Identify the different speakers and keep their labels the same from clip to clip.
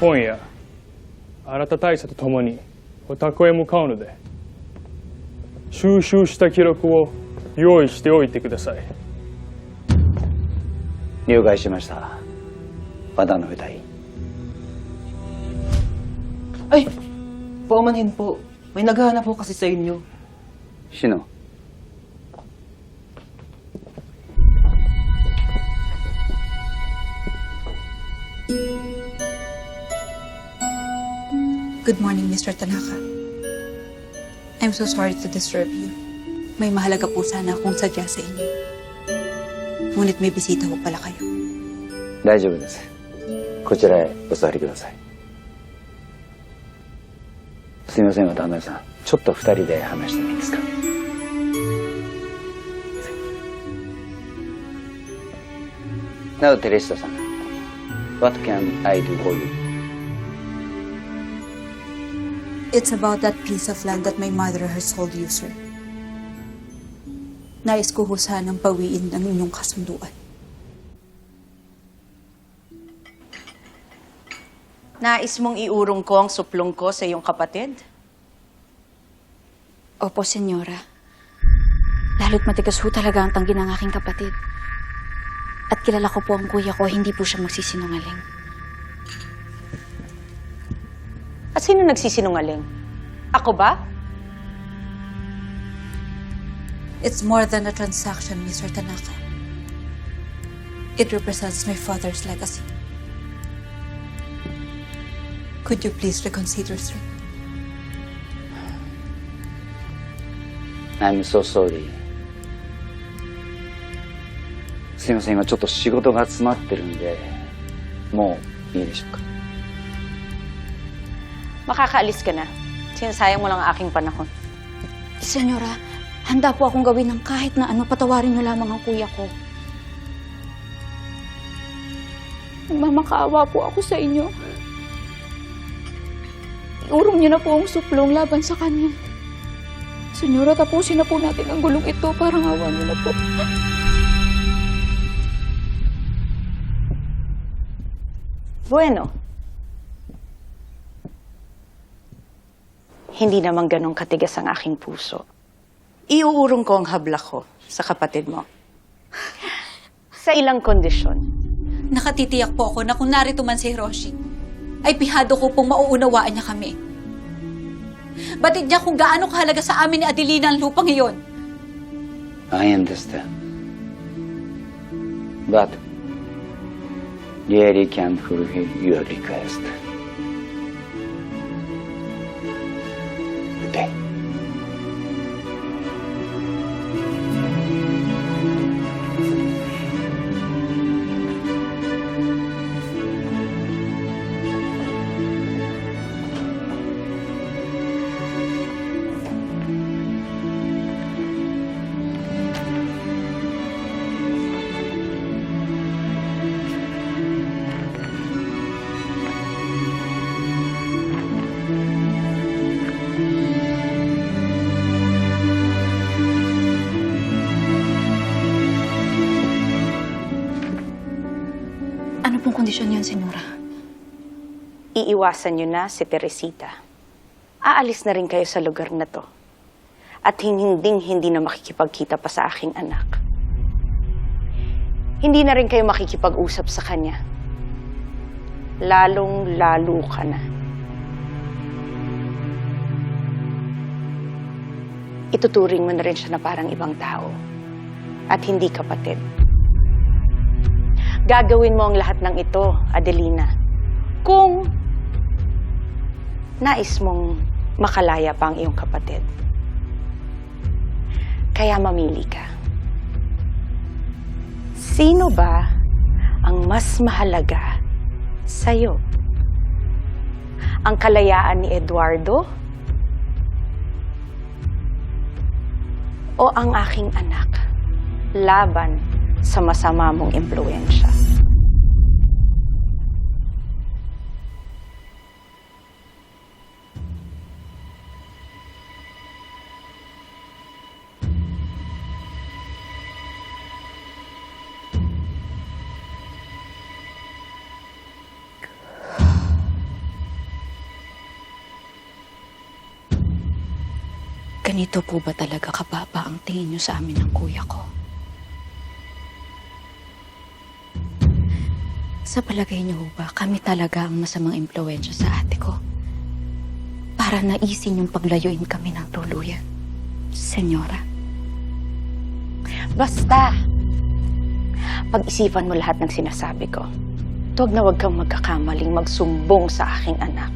Speaker 1: 今夜新田大佐と共にお宅へ向かうので収集した記録を用意しておいてください
Speaker 2: 了解しました和田の歌い
Speaker 3: Ay, paumanhin po. May naghahanap po kasi sa inyo.
Speaker 2: Sino?
Speaker 4: Good morning, Mr. Tanaka. I'm so sorry to disturb you. May mahalaga po sana akong sadya sa inyo. Ngunit may bisita ko pala kayo.
Speaker 2: 大丈夫ですこちらへお座りくださいすみません渡辺さんちょっと二人で話してもいいですか Now, Teresa さん What can I do for you?
Speaker 4: It's about that piece of land that my mother has sold you, sir. Nais ko ho sanang pawiin ang inyong kasunduan.
Speaker 5: Nais mong iurong ko ang suplong ko sa iyong kapatid?
Speaker 6: Opo, senyora. Lalo't matigas ho talaga ang tanggi ng aking kapatid. At kilala ko po ang kuya ko, hindi po siya magsisinungaling.
Speaker 5: sino nagsisinungaling? Ako ba?
Speaker 4: It's more than a transaction, Mr. Tanaka. It represents my father's legacy. Could you please reconsider, sir?
Speaker 2: I'm so sorry すいません今ちょっと仕事が詰まってるんでもういいでしょうか
Speaker 5: Makakaalis ka na. Sinasayang mo lang ang aking panahon.
Speaker 6: Senyora, handa po akong gawin ng kahit na ano, patawarin niyo lamang ang kuya ko. Nagmamakaawa po ako sa inyo. Iurong niyo na po ang suplong laban sa kanya. Senyora, tapusin na po natin ang gulong ito. Parang awa niyo na po.
Speaker 5: Bueno. Hindi naman ganong katigas ang aking puso. Iuurong ko ang habla ko sa kapatid mo. Sa ilang kondisyon.
Speaker 4: Nakatitiyak po ako na kung narito man si Hiroshi, ay pihado ko pong mauunawaan niya kami. Batid niya kung gaano kahalaga sa amin ni Adelina ang lupang iyon.
Speaker 2: I understand but really can't fulfill your request
Speaker 6: day. Kondisyon niyan, senyora?
Speaker 5: Iiwasan niyo na si Teresita. Aalis na rin kayo sa lugar na to. At hinding hindi na makikipagkita pa sa aking anak. Hindi na rin kayo makikipag-usap sa kanya. Lalong lalo ka na. Ituturing mo na rin siya na parang ibang tao. At hindi kapatid. Gagawin mo ang lahat ng ito, Adelina. Kung nais mong makalaya pa ang iyong kapatid. Kaya mamili ka. Sino ba ang mas mahalaga sa'yo? Ang kalayaan ni Eduardo? O ang aking anak laban sa masama mong impluensya.
Speaker 6: Ganito po ba talaga kababa ang tingin niyo sa amin ng kuya ko? Sa palagay niyo ba, kami talaga ang masamang impluensya sa ate ko? Para naisin yung paglayuin kami ng tuluyan. Senyora,
Speaker 5: Basta, pag-isipan mo lahat ng sinasabi ko. Tuwag na huwag kang magkakamaling magsumbong sa aking anak.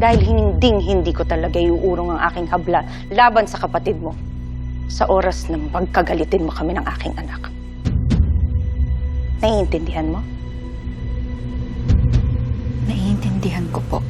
Speaker 5: Dahil hinding hindi ko talaga iuurong ang aking habla laban sa kapatid mo. Sa oras na pagkagalitin mo kami ng aking anak. Naiintindihan mo?
Speaker 6: naiintindihan ko po.